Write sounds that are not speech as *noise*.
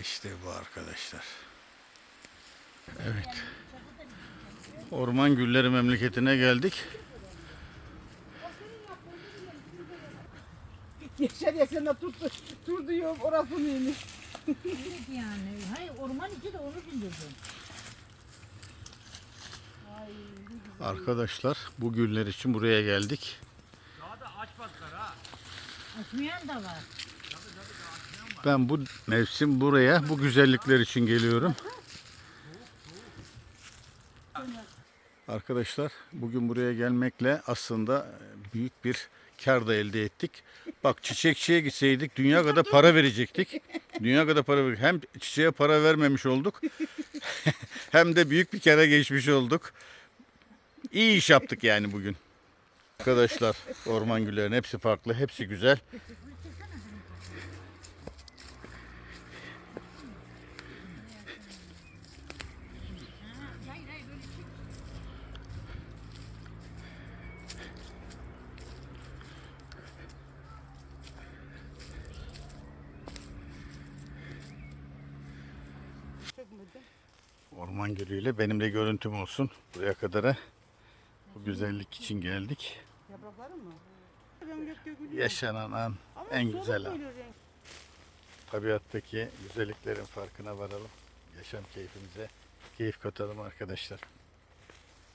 İşte bu arkadaşlar. Evet. Orman Gülleri memleketine geldik. Yaşar ya sen de tut, tut diyor orası neymiş. Yani. Hayır orman içi de onu bildirdim. Arkadaşlar bu güller için buraya geldik. Açmayan da var. Ben bu mevsim buraya bu güzellikler için geliyorum. Arkadaşlar bugün buraya gelmekle aslında büyük bir kar da elde ettik. Bak çiçekçiye gitseydik dünya kadar para verecektik. Dünya kadar para ver. Hem çiçeğe para vermemiş olduk. *laughs* hem de büyük bir kere geçmiş olduk. İyi iş yaptık yani bugün. Arkadaşlar orman güllerin hepsi farklı, hepsi güzel. Orman gölüyle benimle görüntüm olsun. Buraya kadar bu güzellik için geldik. Yaprakları mı? Yaşanan an Ama en güzel an. Tabiattaki güzelliklerin farkına varalım. Yaşam keyfimize keyif katalım arkadaşlar.